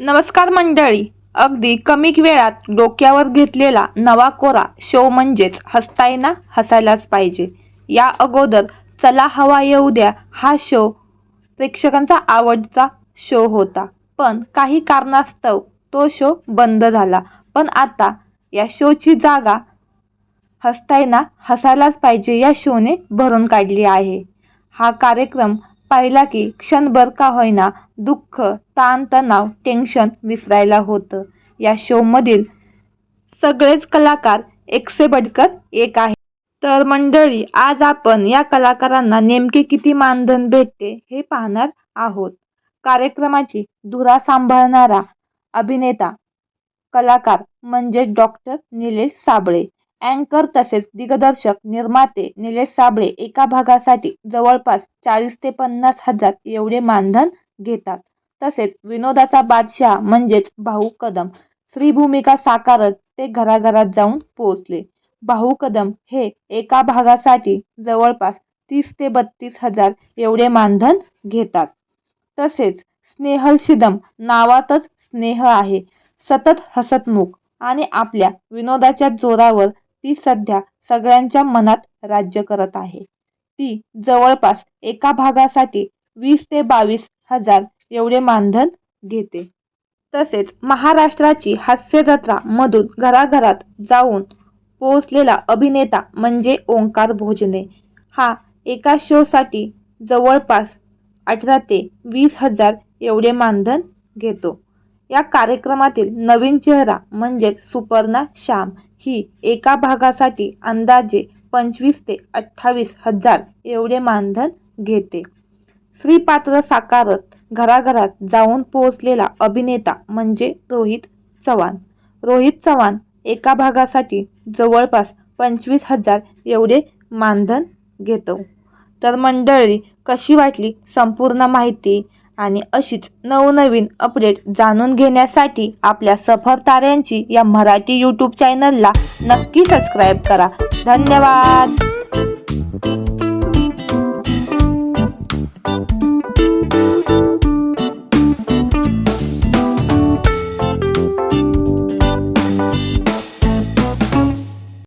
नमस्कार मंडळी. अगदी कमी वेळात डोक्यावर घेतलेला नवा कोरा शो म्हणजेच हसतायना हसायलाच पाहिजे. या अगोदर चला हवा येऊ द्या हा शो प्रेक्षकांचा आवडता शो होता. पण काही कारणास्तव तो शो बंद झाला. पण आता या शोची जागा हसतायना हसायलाच पाहिजे या शोने भरून काढली आहे. हा कार्यक्रम पाहिला की क्षणभर का होईना दुःख ताणतणाव टेन्शन विसरायला होतं. या शोमधील सगळेच कलाकार एकसे बडकर एक आहे तर मंडळी आज आपण या कलाकारांना नेमके किती मानधन भेटते हे पाहणार आहोत. कार्यक्रमाची धुरा सांभाळणारा अभिनेता कलाकार म्हणजे डॉक्टर निलेश साबळे. अँकर तसेच दिग्दर्शक निर्माते निलेश साबळे एका भागासाठी जवळपास चाळीस ते पन्नास हजार एवढे मानधन घेतात. तसेच विनोदाचा बादशाह म्हणजेच भाऊ कदम स्त्री भूमिका साकारत ते घराघरात जाऊन पोहोचले. भाऊ कदम हे एका भागासाठी जवळपास तीस ते बत्तीस हजार एवढे मानधन घेतात. तसेच स्नेहल शिदम नावातच स्नेह आहे. सतत हसतमुख आणि आपल्या विनोदाच्या जोरावर ती सध्या सगळ्यांच्या मनात राज्य करत आहे. ती जवळपास एका भागासाठी वीस ते बावीस हजार एवढे मानधन घेते. तसेच महाराष्ट्राची हास्यजत्रा मधून घराघरात जाऊन पोहोचलेला अभिनेता म्हणजे ओंकार भोजने. हा एका शोसाठी जवळपास अठरा ते वीस हजार एवढे मानधन घेतो. या कार्यक्रमातील नवीन चेहरा म्हणजेच सुपर्णा श्याम ही एका भागासाठी अंदाजे पंचवीस ते अठ्ठावीस हजार एवढे मानधन घेते. श्रीपात्र साकारत घराघरात जाऊन पोहोचलेला अभिनेता म्हणजे रोहित चव्हाण. रोहित चव्हाण एका भागासाठी जवळपास पंचवीस हजार एवढे मानधन घेतो. तर मंडळी कशी वाटली संपूर्ण माहिती? आणि अशीच नवनवीन अपडेट जाणून घेण्यासाठी आपल्या सफर ताऱ्यांची या मराठी यूट्यूब चॅनलला नक्की सबस्क्राईब करा. धन्यवाद!